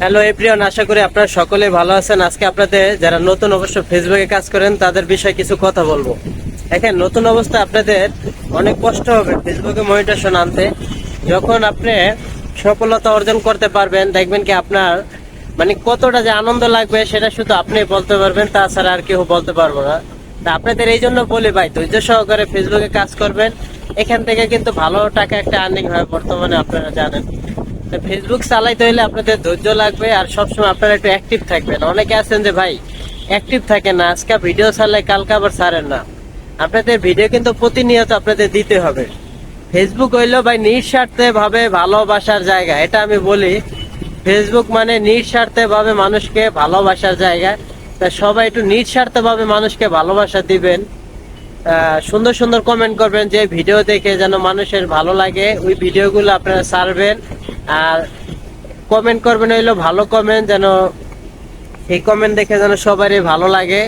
Hello এপ্রিয়ন আশা করি আপনারা সকলে ভালো আছেন। আজকে আপনাদের যারা নতুন অবশ্য ফেসবুকে কাজ করেন, তাদের বিষয়ে কিছু কথা বলব। দেখেন, নতুন অবস্থায় আপনাদের অনেক কষ্ট হবে ফেসবুকে মনিটেশন আনতে। যখন আপনি সফলতা অর্জন করতে পারবেন, দেখবেন কি আপনার মানে কতটা যে আনন্দ লাগবে সেটা শুধু আপনি বলতে পারবেন, তাছাড়া আর কেউ বলতে পারব না। তা আপনাদের এই জন্য বলি ভাই, ধৈর্য সহকারে ফেসবুকে কাজ করবেন। এখান থেকে কিন্তু ভালো টাকা একটা আর্নিং হয় বর্তমানে, আপনারা জানেন। ফেসবুক চালাইতে হলে আপনাদের ধৈর্য লাগবে আর সবসময় আপনারা একটু অ্যাক্টিভ থাকবেন। অনেকে আছেন যে, ভাই অ্যাক্টিভ থাকে না, আজকে ভিডিও চালাই কালকে আবার ছাড়েন না। আপনাদের ভিডিও কিন্তু প্রতিনিয়ত আপনাদের দিতে হবে। ফেসবুক হইল ভাই নিঃস্বার্থে ভাবে ভালোবাসার জায়গা, এটা আমি বলি। ফেসবুক মানে নিঃস্বার্থে ভাবে মানুষকে ভালোবাসার জায়গা। তা সবাই একটু নিঃস্বার্থে ভাবে মানুষকে ভালোবাসা দিবেন। সুন্দর সুন্দর কমেন্ট করবেন যে ভিডিও দেখে যেন মানুষের ভালো লাগে, ওই ভিডিওগুলো আপনারা ছাড়বেন। আর কমেন্ট করবেন হইল ভালো কমেন্ট যেন সেই কমেন্ট দেখে যেন সবারই ভালো লাগে।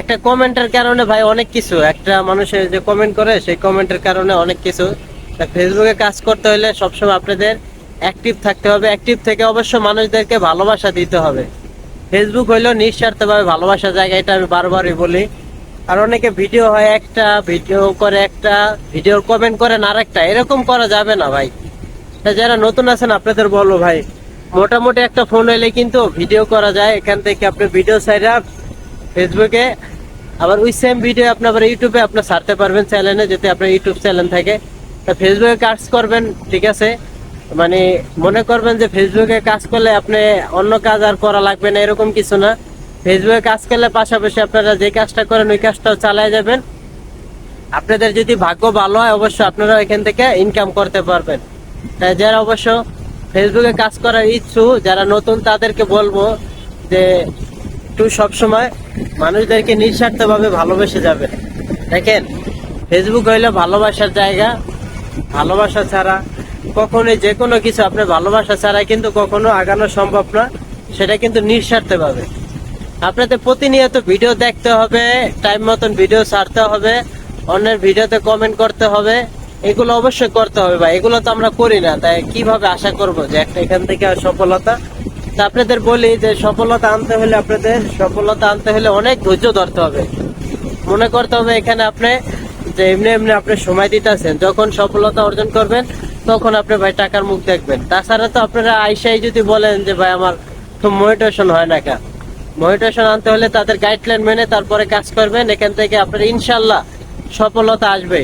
একটা কমেন্টের কারণে ভাই অনেক কিছু। একটা মানুষের যে কমেন্ট করে, সেই কমেন্টের কারণে অনেক কিছু। তা ফেসবুকে কাজ করতে হলে সবসময় আপনাদের অ্যাক্টিভ থাকতে হবে। অ্যাক্টিভ থেকে অবশ্য মানুষদেরকে ভালোবাসা দিতে হবে। ফেসবুক হইল নিঃস্বার্থভাবে ভালোবাসা জায়গা, এটা আমি বারবারই বলি। আর অনেকে ভিডিও হয় একটা ভিডিও করে একটা ভিডিওর কমেন্ট করেন আর একটা এরকম করা যাবে না ভাই। যারা নতুন আছেন, আপনাদের বলো ভাই, মোটামুটি একটা ফোন এলে কিন্তু ভিডিও করা যায়। এখান থেকে আপনি ভিডিও সাইডা ফেসবুকে আবার ওই সেম ভিডিও আপনি আবার ইউটিউবে আপনি ছাড়তে পারবেন চ্যানেলে যদি আপনার ইউটিউব চ্যানেল থাকে। তা ফেসবুকে কাজ করবেন, ঠিক আছে? মানে মনে করবেন যে ফেসবুকে কাজ করলে আপনি অন্য কাজ আর করা লাগবে না, এরকম কিছু না। ফেসবুকে কাজ করলে পাশাপাশি আপনারা যে কাজটা করেন, ওই কাজটাও চালায় যাবেন। আপনাদের যদি ভাগ্য ভালো হয়, অবশ্যই আপনারা এখান থেকে ইনকাম করতে পারবেন। তাই যারা অবশ্য ফেসবুকে কাজ করার ইচ্ছু যারা নতুন, তাদেরকে বলব যে একটু সবসময় মানুষদেরকে নিঃস্বার্থভাবে ভালোবেসে যাবে। দেখেন ফেসবুক হইল ভালোবাসার জায়গা। ভালোবাসা ছাড়া কখনোই যে কোনো কিছু আপনার ভালোবাসা ছাড়া কিন্তু কখনো আগানো সম্ভব না, সেটা কিন্তু নিঃস্বার্থভাবে। আপনাদের প্রতিনিয়ত ভিডিও দেখতে হবে টাইম মতন ভিডিও ছাড়তে হবে, অন্যের ভিডিওতে কমেন্ট করতে হবে। এগুলো অবশ্যই করতে হবে ভাই। এগুলো তো আমরা করি না। তাই কীভাবে আশা করব যে একটা এখান থেকে সফলতা? তা আপনাদের বলি যে সফলতা আনতে হলে আপনাদের, সফলতা আনতে হলে অনেক ধৈর্য ধরতে হবে। মনে করতে হবে এখানে আপনি যে এমনি এমনি আপনি সময় দিতেছেন, যখন সফলতা অর্জন করবেন, তখন আপনি ভাই টাকার মুখ দেখবেন। তাছাড়া তো আপনারা আইসাই যদি বলেন যে, ভাই, আমার তো মোটিভেশন হয় না কা মোটিভেশন আনতে হলে তাদের গাইডলাইন মেনে তারপরে কাজ করবেন। এখান থেকে আপনার ইনশাল্লাহ সফলতা আসবে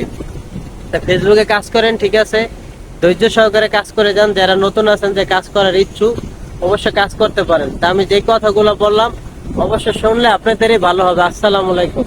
তা ফেসবুকে কাজ করেন, ঠিক আছে? ধৈর্য সহকারে কাজ করে যান। যারা নতুন আছেন যে কাজ করার ইচ্ছুক, অবশ্যই কাজ করতে পারেন। তা আমি যে কথাগুলো বললাম, অবশ্যই শুনলে আপনাদেরই ভালো হবে। আসসালামু আলাইকুম।